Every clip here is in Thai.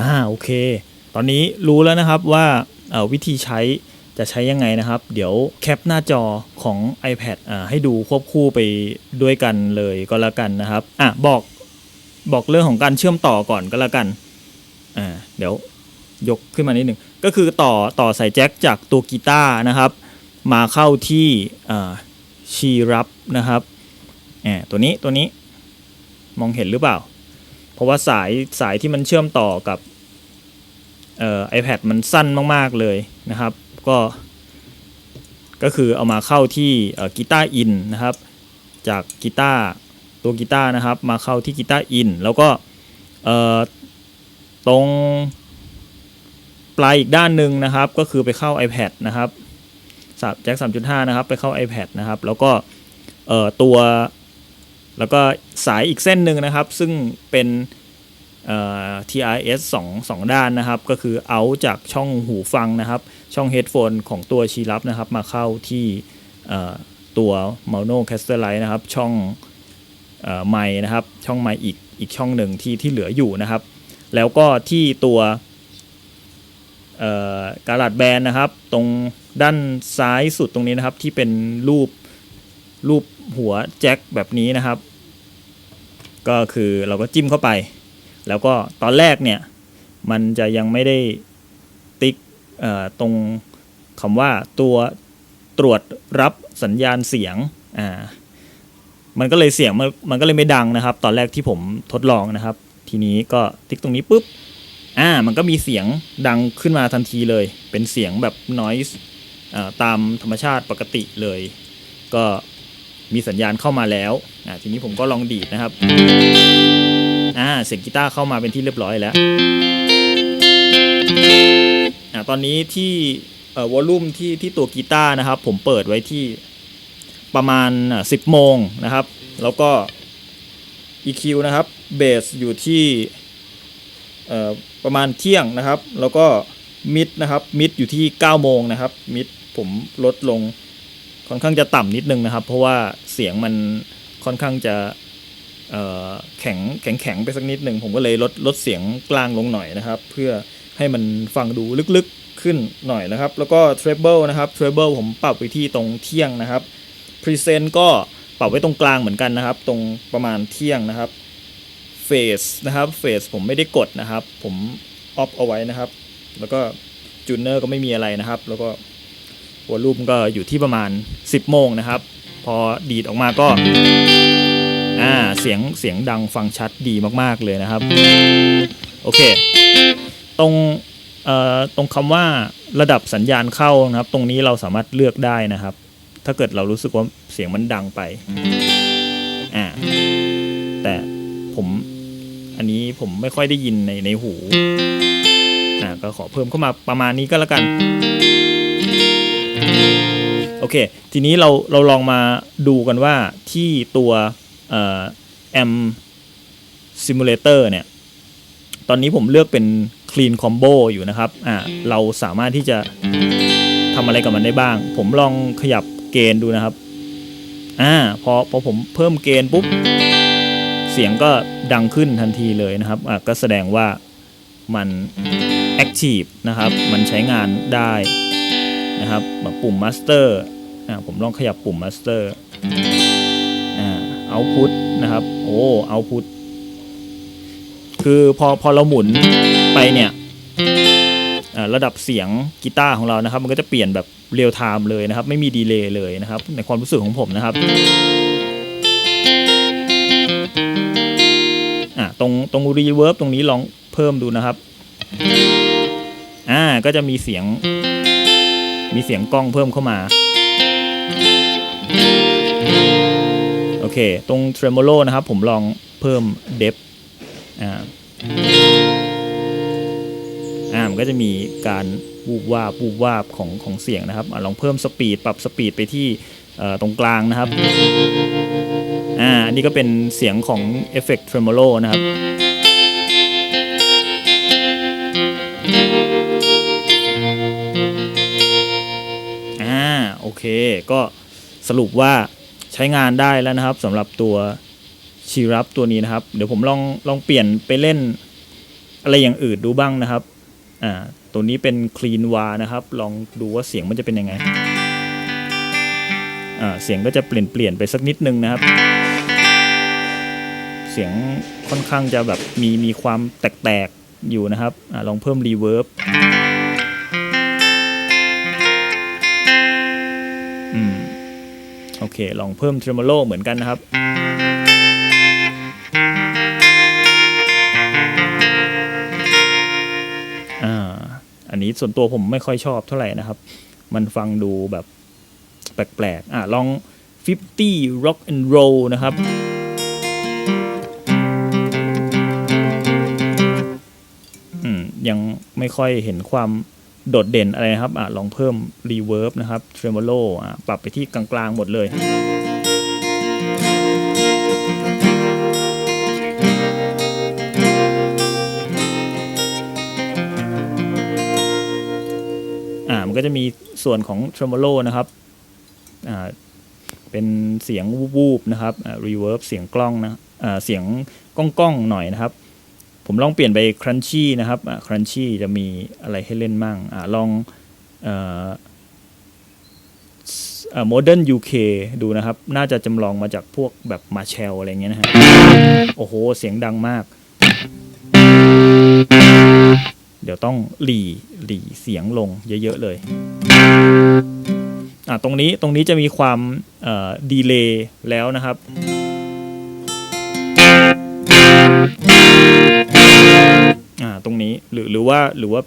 อ่าโอเค ตอนนี้รู้แล้วนะครับว่าวิธีใช้จะใช้ยังไงนะครับ เดี๋ยวแคปหน้าจอของ iPad อ่าให้ดูควบคู่ไปด้วยกันเลยก็แล้วกันนะครับอะบอกบอกเรื่องของการเชื่อมต่อก่อนก็แล้วกันอ่าเดี๋ยวยกขึ้นมานิดหนึ่งก็คือต่อต่อสายแจ็คจากตัวกีตาร์นะครับ มาเข้าที่ชีรับนะครับอ่าตัวนี้ตัวนี้มองเห็นหรือเปล่า เพราะว่าสายสายที่มันเชื่อมต่อกับเอ่อ iPad มันสั้นมากๆเลยนะครับ ก็ก็คือเอามาเข้าที่กีตาร์อินนะครับ จากกีตาร์ตัวกีตาร์นะครับ มาเข้าที่กีตาร์อินแล้วก็ตรงปลายอีกด้านหนึ่งนะครับ ก็คือไปเข้า iPad นะครับสับแจ็ค3.5 นะครับ ไปเข้า iPad นะครับ แล้วก็ตัว แล้วก็สายอีกเส้นหนึ่งนะครับ ซึ่งเป็นเอ่อ TRS 2 2 ด้านนะครับ ก็คือเอาจากช่องหูฟังนะครับ ช่อง headphone ของตัวชีรับนะครับ มาเข้าที่ตัว Mono Caster Light นะครับ ช่องอไมค์นะครับ ช่องไมค์อีกอีกช่องหนึ่งที่ที่เหลืออยู่นะครับ แล้วก็ที่ตัวเอ่อการาดแบนนะครับ ตรงด้านซ้ายสุดตรงนี้นะครับ ที่เป็นรูป รูปหัวแจ็คแบบนี้นะครับ ก็คือเราก็จิ้มเข้าไป แล้วก็ตอนแรกเนี่ย มันจะยังไม่ได้ติ๊กตรงคำว่าตัวตรวจรับสัญญาณเสียงอ่ามันก็เลยเสียงมันมันก็เลยไม่ดังนะครับ ตอนแรกที่ผมทดลองนะครับ ทีนี้ก็ติ๊กตรงนี้ปุ๊บอ่ามันก็มีเสียงดังขึ้นมาทันทีเลย เป็นเสียงแบบ noise ตามธรรมชาติปกติเลย ก็ มีสัญญาณเข้ามาแล้วอ่าทีนี้ผมก็ลองดีดนะครับอ่าเสียงกีตาร์เข้ามาเป็นที่เรียบร้อยแล้วอ่าตอนนี้ที่เอ่อวอลลุ่มที่ที่ตัวกีตาร์นะครับ ผมเปิดไว้ที่ประมาณอะ10 โมงนะครับ แล้วก็ EQ นะครับเบสอยู่ที่เอ่อประมาณเที่ยงนะครับ แล้วก็มิดนะครับมิดอยู่ที่ 9 โมงนะครับมิดผมลดลง ค่อนข้างจะต่ำนิดนึงนะครับ เพราะว่าเสียงมันค่อนข้างจะแข็งแข็งแข็งไปสักนิดหนึ่งผมก็เลยลดลดเสียงกลางลงหน่อยนะครับ เพื่อให้มันฟังดูลึกๆขึ้นหน่อยนะครับ แล้วก็เทรเบิลนะครับเทรเบิลผมปรับไปที่ตรงเที่ยงนะครับพรีเซนต์ก็ปรับไว้ตรงกลางเหมือนกันนะครับ ตรงประมาณเที่ยงนะครับเฟสนะครับเฟสผมไม่ได้กดนะครับ ผมออฟเอาไว้นะครับ แล้วก็จูเนอร์ก็ไม่มีอะไรนะครับ แล้วก็ วอลลุ่มก็อยู่ที่ประมาณ 10 โมงนะครับ พอดีดออกมาก็อ่าเสียงเสียงดังฟังชัดดีมากๆเลยนะครับ โอเค ตรงเอ่อตรงคำว่าระดับสัญญาณเข้านะครับ ตรงนี้เราสามารถเลือกได้นะครับ ถ้าเกิดเรารู้สึกว่าเสียงมันดังไปอ่าแต่ผมอันนี้ผมไม่ค่อยได้ยินในในหูอ่าก็ขอเพิ่มเข้ามาประมาณนี้ก็แล้วกัน อเค ทีนี้เราเราลองมาดูกันว่าที่ตัวเอ่อแอมซิมูเลเตอร์เนี่ย ตอนนี้ผมเลือกเป็น Clean Combo อยู่นะครับอ่าเราสามารถที่จะทำอะไรกับมันได้บ้าง ผมลองขยับเกณฑ์ดูนะครับอ่าพอพอผมเพิ่มเกณฑ์ปุ๊บ เสียงก็ดังขึ้นทันทีเลยนะครับอ่าก็แสดงว่ามัน Active นะครับ มันใช้งานได้นะครับแบบปุ่ม master อ่า ผมลองขยับปุ่ม master อ่า output นะครับ โอ้ output คือพอพอเราหมุนไปเนี่ยระดับเสียงกีตาร์ของเรานะครับ มันก็จะเปลี่ยนแบบเรียลไทม์เลยนะครับ ไม่มีดีเลย์เลยนะครับ ในความรู้สึกของผมนะครับอ่าตรงรง reverb ตรงนี้ลองเพิ่มดูนะครับอ่าก็จะมีเสียงมีเสียงกล้องเพิ่มเข้ามา เค ตรง tremolo นะครับ ผมลองเพิ่ม depth อ่าอ่ามันก็จะมีการวูบวาบวูบวาบของของเสียงนะครับอลองเพิ่มสปีดปรับสปีดไปที่ตรงกลางนะครับ อ่า อันนี้ก็เป็นเสียงของ effect tremolo นะครับ อ่า โอเค ก็สรุปว่า ใช้งานได้แล้วนะครับสำหรับตัวชีรับตัวนี้นะครับ เดี๋ยวผมลองลองเปลี่ยนไปเล่นอะไรอย่างอื่นดูบ้างนะครับอ่าตัวนี้เป็นคลีนวานะครับ ลองดูว่าเสียงมันจะเป็นยังไงอ่าเสียงก็จะเปลี่ยนเปลี่ยนไปสักนิดนึงนะครับ เสียงค่อนข้างจะแบบมีมีความแตกๆอยู่นะครับอ่าลองเพิ่มรีเวิร์บ เค ลองเพิ่มเทรมโลเหมือนกันนะครับ อ่า อันนี้ส่วนตัวผมไม่ค่อยชอบเท่าไหร่นะครับ มันฟังดูแบบแปลกๆ อะ ลอง 50 rock and roll นะครับ อืม ยังไม่ค่อยเห็นความ โดดเด่นอะไรนะครับอลองเพิ่ม reverb นะครับ tremolo ปรับไปที่กลางๆหมดเลยอ่ามันก็จะมีส่วนของ tremolo นะครับเป็นเสียงวูบๆนะครับอ่า reverb เสียงกล้องนะเสียงก้องๆหน่อยนะครับ ผมลองเปลี่ยนไป crunchy นะครับ crunchy จะมีอะไรให้เล่นมั่งอลองเอ่อเอ่อ modern UK ดูนะครับ น่าจะจำลองมาจากพวกแบบมาเชลอะไรเงี้ยนะฮะ โอ้โห เสียงดังมาก เดี๋ยวต้องหลีหลีเสียงลงเยอะๆเลยอะตรงนี้ตรงนี้จะมีความดีเลย์แล้วนะครับ ตรงนี้ หรือหรือว่าหรือว่า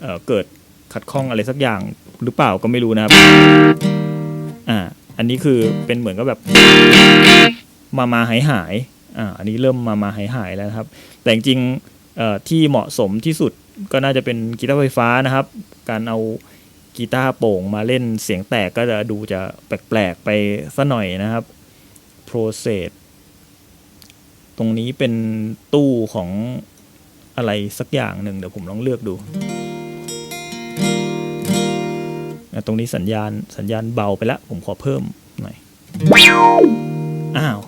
เเกิดขัดข้องอะไรสักอย่างหรือเปล่าก็ไม่รู้นะครับอ่าอันนี้คือเป็นเหมือนกับแบบมามาหายหายอ่าอันนี้เริ่มมามาหายหายแล้วครับ แต่จริงที่เหมาะสมที่สุดก็น่าจะเป็นกีตาร์ไฟฟ้านะครับ การเอากีตาร์โป่งมาเล่นเสียงแตกก็จะดูจะแปลกๆไปซะหน่อยนะครับ Process ตรงนี้เป็นตู้ของ อะไรสักอย่างหนึ่งเดี๋ยวผมลองเลือกดู ตรงนี้สัญญาณสัญญาณเบาไปแล้ว ผมขอเพิ่มหน่อย อ้าว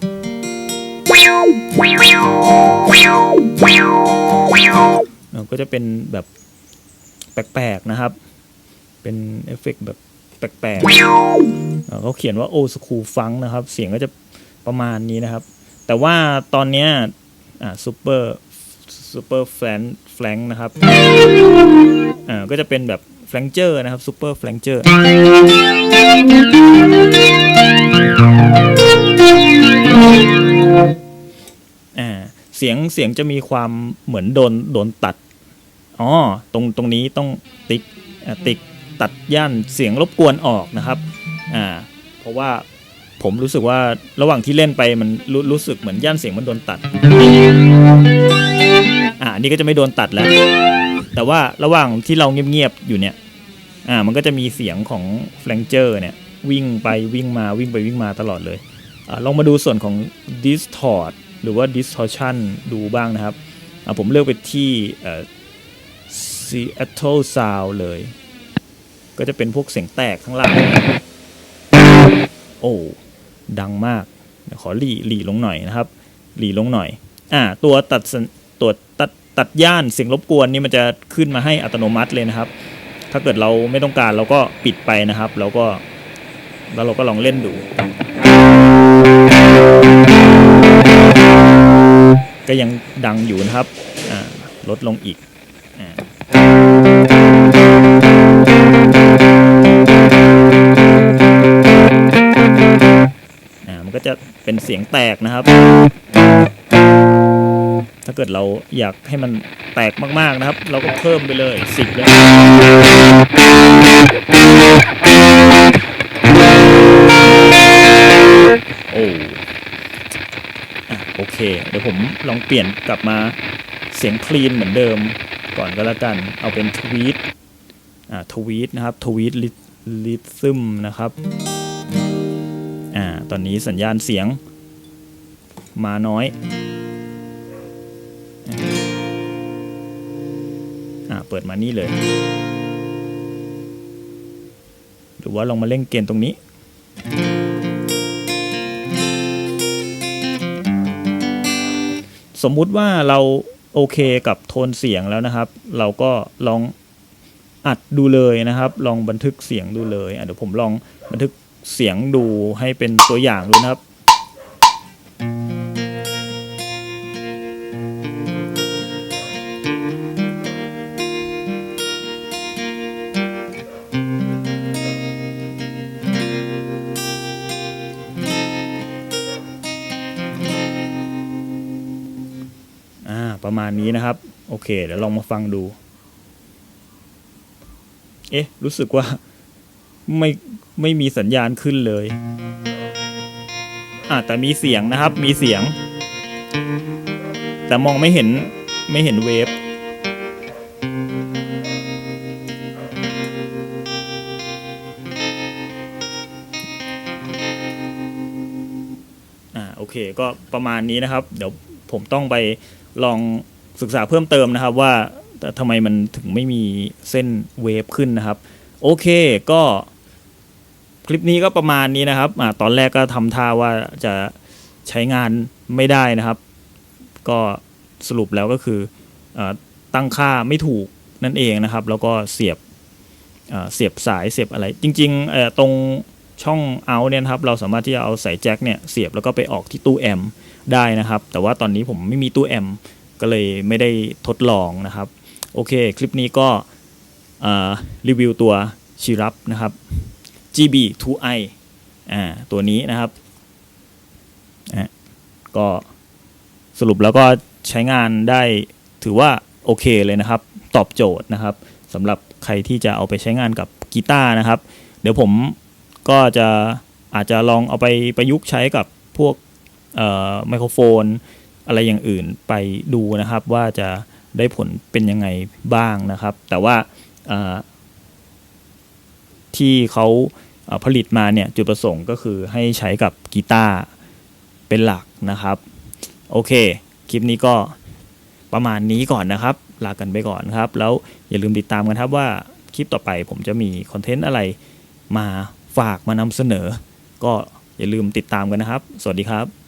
ก็จะเป็นแบบแปลกๆนะครับ เป็นเอฟเฟกต์แบบแปลกๆเขาเขียนว่าโอสคูฟังนะครับ เสียงก็จะประมาณนี้นะครับ แต่ว่าตอนเนี้ยซูเปอร์ ซูเปอร์แฟลงแฟลงนะครับอ่าก็จะเป็นแบบแฟลงเจอร์นะครับซูเปอร์แฟลงเจอร์อ่าเสียงเสียงจะมีความเหมือนโดนโดนตัดอ๋อตรงตรงนี้ต้องติ๊กติ๊กตัดย่านเสียงรบกวนออกนะครับอ่าเพราะว่า ผมรู้สึกว่าระหว่างที่เล่นไปมันรู้รู้สึกเหมือนย่านเสียงมันโดนตัด อ่านนี่ก็จะไม่โดนตัดแล้ว แต่ว่าระหว่างที่เราเงียบๆอยู่เนี่ย อ่า มันก็จะมีเสียงของแฟลงเจอร์เนี่ย วิ่งไปวิ่งมาวิ่งไปวิ่งมาตลอดเลยอ่าลองมาดูส่วนของ distort หรือว่า distortion ดูบ้างนะครับอ่าผมเลือกไปที่เอ่อ Seattle Sound เลย ก็จะเป็นพวกเสียงแตกข้างล่างโอ้ ดังมากเดี๋ยวขอหลีหลีลงหน่อยนะครับ หลีลงหน่อยอ่าตัวตัดตัวตัดตัดย่านเสียงรบกวนนี่มันจะขึ้นมาให้อัตโนมัติเลยนะครับ ถ้าเกิดเราไม่ต้องการเราก็ปิดไปนะครับ แล้วก็แล้วเราก็ลองเล่นดู ก็ยังดังอยู่นะครับอ่าลดลงอีกอ่า เป็นเสียงแตกนะครับ ถ้าเกิดเราอยากให้มันแตกมากๆนะครับ เราก็เพิ่มไปเลยสิบเลยโอ้อะโอเค เดี๋ยวผมลองเปลี่ยนกลับมาเสียงคลีนเหมือนเดิมก่อนก็แล้วกัน เอาเป็นทวีตอ่าทวีตนะครับทวีตลิซึมนะครับ อ่าตอนนี้สัญญาณเสียงมาน้อยอ่าเปิดมานี่เลย หรือว่าลองมาเล่นเกมตรงนี้สมมุติว่าเราโอเคกับโทนเสียงแล้วนะครับ เราก็ลองอัดดูเลยนะครับ ลองบันทึกเสียงดูเลยเดี๋ยวผมลองบันทึก เสียงดูให้เป็นตัวอย่างดูนะครับอ่าประมาณนี้นะครับ โอเค เดี๋ยวลองมาฟังดู เอ๊ะ รู้สึกว่า ไม่ไม่มีสัญญาณขึ้นเลยอ่าแต่มีเสียงนะครับ มีเสียง แต่มองไม่เห็นไม่เห็นเวฟอ่าโอเค ก็ประมาณนี้นะครับ เดี๋ยวผมต้องไปลองศึกษาเพิ่มเติมนะครับว่าทำไมมันถึงไม่มีเส้นเวฟขึ้นนะครับ โอเคก็ คลิปนี้ก็ประมาณนี้นะครับอ่าตอนแรกก็ทำท่าว่าจะใช้งานไม่ได้นะครับ ก็สรุปแล้วก็คืออาตั้งค่าไม่ถูกนั่นเองนะครับ แล้วก็เสียบอ่าเสียบสายเสียบอะไร จริงๆเอ่อตรงช่องเอาเนี่ยครับเราสามารถที่จะเอาสายแจ็คเนี่ยเสียบแล้วก็ไปออกที่ตู้แอมป์ได้นะครับ แต่ว่าตอนนี้ผมไม่มีตู้แอมป์ก็เลยไม่ได้ทดลองนะครับ โอเค คลิปนี้ก็รีวิวตัวชิรับนะครับ GB2i อ่าตัวนี้นะครับอะก็สรุปแล้วก็ใช้งานได้ถือว่าโอเคเลยนะครับ ตอบโจทย์นะครับสำหรับใครที่จะเอาไปใช้งานกับกีตาร์นะครับ เดี๋ยวผมก็จะอาจจะลองเอาไปประยุกต์ใช้กับพวกไมโครโฟน อะไรอย่างอื่นไปดูนะครับว่าจะได้ผลเป็นยังไงบ้างนะครับ แต่ว่า ที่เขาผลิตมาเนี่ยจุดประสงค์ก็คือให้ใช้กับกีตาร์เป็นหลักนะครับ โอเค คลิปนี้ก็ประมาณนี้ก่อนนะครับ ลากันไปก่อนครับ แล้วอย่าลืมติดตามกันครับว่าคลิปต่อไปผมจะมีคอนเทนต์อะไรมาฝากมานำเสนอ ก็อย่าลืมติดตามกันนะครับ สวัสดีครับ